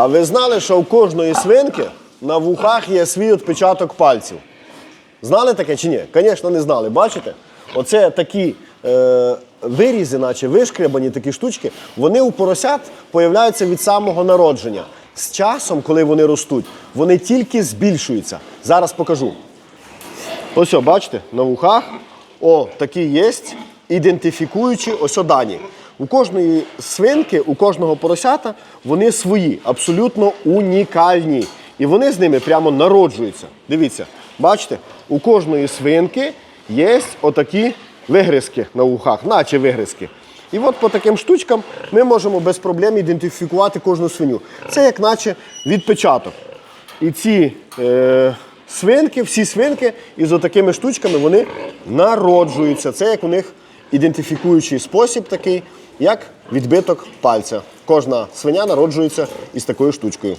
А ви знали, що у кожної свинки на вухах є свій відпечаток пальців? Знали таке чи ні? Звісно, не знали. Бачите? Оце такі е, вирізи, наче вишкребані такі штучки, вони у поросят появляються від самого народження. З часом, коли вони ростуть, вони тільки збільшуються. Зараз покажу. Ось, бачите, на вухах. О, такі є, ідентифікуючі ось дані. У кожної свинки, у кожного поросята вони свої, абсолютно унікальні. І вони з ними прямо народжуються. Дивіться, бачите, у кожної свинки є отакі вигризки на вухах, наче вигризки. І от по таким штучкам ми можемо без проблем ідентифікувати кожну свиню. Це як наче відпечаток. І ці е, свинки, всі свинки із отакими штучками вони народжуються. Це як у них ідентифікуючий спосіб такий, як відбиток пальця. Кожна свиня народжується із такою штучкою.